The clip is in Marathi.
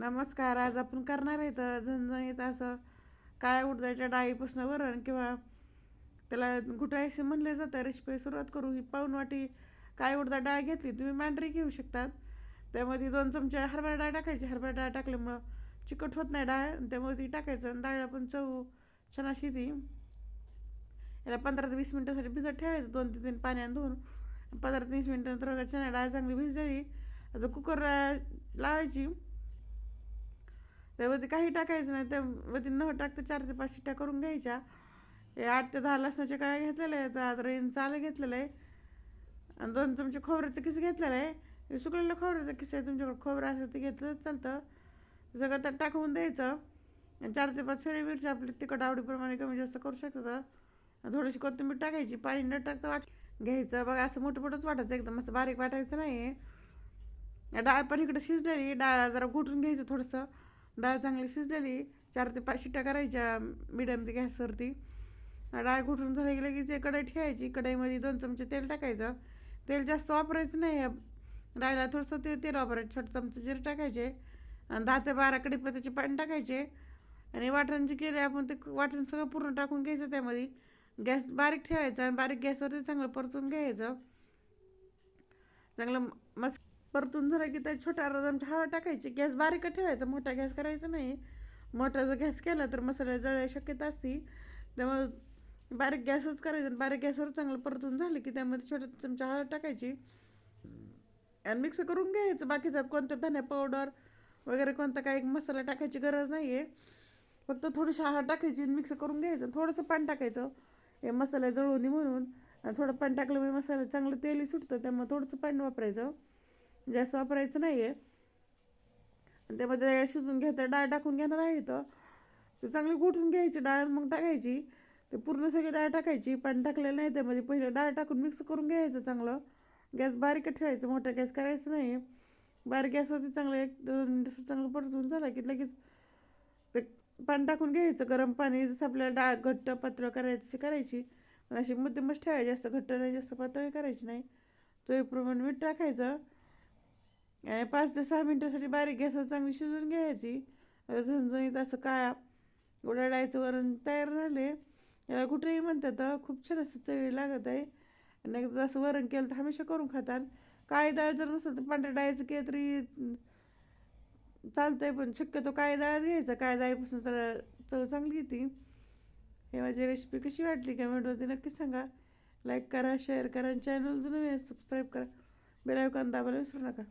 नमस्कार आज आपण करणार आहे तर झणझणीत असं काय उडदाच्या डाळीपासून वरण किंवा त्याला घुटायसे म्हणले जातं रेसिपी सुरुवात करू. ही पाऊन वाटी काय उडदा डाळ घेतली. तुम्ही मांढरी घेऊ शकतात. त्यामध्ये दोन चमचे हरभरा डाळ टाकायची. हरभरा डाळ टाकल्यामुळं चिकट होत नाही डाळ. त्यामुळे ती टाकायचं आणि डाळीला पण चव छान अशी ती याला पंधरा ते वीस मिनटासाठी भिजत ठेवायचं. दोन ते तीन पाण्याने धुवून पंधरा ते वीस मिनटानंतर छान डाळ चांगली भिजली. आता कुकर लावायची. त्यावरती काही टाकायचं नाही. त्यावरती न टाकता चार ते पाच शिट्ट्या करून घ्यायच्या. हे आठ ते दहा लसणाच्या काळ्या घेतलेल्या आहेत. आता रेन चाल घेतलेलं आहे. आणि दोन चमचे खोबऱ्याचं किस घेतलेलं आहे. हे सुकलेलं खोबऱ्याचं किस आहे? तुमच्याकडे खोबरं असेल ते घेतलं चालतं. सगळं त्यात टाकवून द्यायचं. आणि चार ते पाच हिरवी मिरची आपली तिखट आवडीप्रमाणे कमी जास्त करू शकतं थोडीशी कोथिंबीर टाकायची. पाणी न टाकता वाट घ्यायचं. बघा असं मोठं मोठंच वाटायचं. एकदम असं बारीक वाटायचं नाही डाळ पण इकडे शिजलेली डाळ जरा घुटून घ्यायचं थोडंसं. डाळ चांगली शिजलेली चार ते पाच शिट्ट्या करायच्या मिडियम ते गॅसवरती डाळ घुटून झाली की लगेच एक कढई ठेवायची कढईमध्ये दोन चमचे तेल टाकायचं. तेल जास्त वापरायचं नाही डाळीला थोडंसं ते तेल वापरायचं छोटे चमचे जिरे टाकायचे. आणि दहा ते बारा कडीपत्त्याचे पाणी टाकायचे. आणि वाटण जे केले आपण ते वाटण सगळं पूर्ण टाकून घ्यायचं त्यामध्ये. गॅस बारीक ठेवायचा आणि बारीक गॅसवरती चांगलं परतून घ्यायचं. चांगलं मस परतून झालं की त्या छोट्या अर्धा हवा टाकायची. गॅस बारीक ठेवायचा मोठा गॅस करायचा नाही. मोठा जर गॅस केला तर मसाला जळायची शक्यता असते. त्यामुळे बारीक गॅसच करायचं बारीक गॅसवर चांगलं परतून झालं की त्यामध्ये छोट्या चमचा हळद टाकायची. आणि मिक्स करून घ्यायचं. बाकीचा कोणत्या धन्या पावडर वगैरे कोणता काही मसाला टाकायची गरज नाही आहे फक्त थोडीशी हळद टाकायची मिक्स करून घ्यायचं. थोडंसं पाणी टाकायचं. हे मसाला जळून म्हणून. थोडं पाणी टाकलं मी मसाला चांगलं तेलही सुटतं त्यामुळे थोडंसं पाणी वापरायचं. जास्त वापरायचं नाही आहे आणि त्यामध्ये डाळ शिजून घेतं डाळ टाकून घेणार आहे तर ते चांगली गोठून घ्यायची डाळ मग टाकायची. ते पूर्ण सगळी डाळ टाकायची पाणी टाकलेलं नाही त्यामध्ये. पहिले डाळ टाकून मिक्स करून घ्यायचं चांगलं. गॅस बारीक ठेवायचं मोठा गॅस करायचं नाही बारीक गॅसवरती चांगलं एक दोन मिनटं चांगलं परतून झालं की लगेच ते पाणी टाकून घ्यायचं गरम पाणी. जसं आपल्याला डाळ घट्ट पातळ करायची तशी करायची. पण अशी मध्यमच ठेवायची जास्त घट्ट नाही जास्त पातळी करायची नाही. तो एप्रूमान मीठ टाकायचं. पाच ते सहा मिनटासाठी बारीक गॅसवर चांगली शिजवून घ्यायची. झणझणीत असं काळा उडाडायचं वरण तयार झाले याला कुठेही म्हणतात खूप छान असं चवी लागत आहे. आणि एकदा असं वरण केलं तर हमेशा करून खातात. काळी डाळ जर नसेल तर पांढऱ्या डाळीचं केलं तरी चालतंय पण शक्यतो काळी डाळ घ्यायचं. काळी डाळीपासून जरा चव चांगली येते. हे माझी रेसिपी कशी वाटली कमेंटमध्ये नक्की सांगा. लाईक करा शेअर करा आणि चॅनल जुनं सबस्क्राईब करा. बेलायकॉन दाबायला विसरू नका.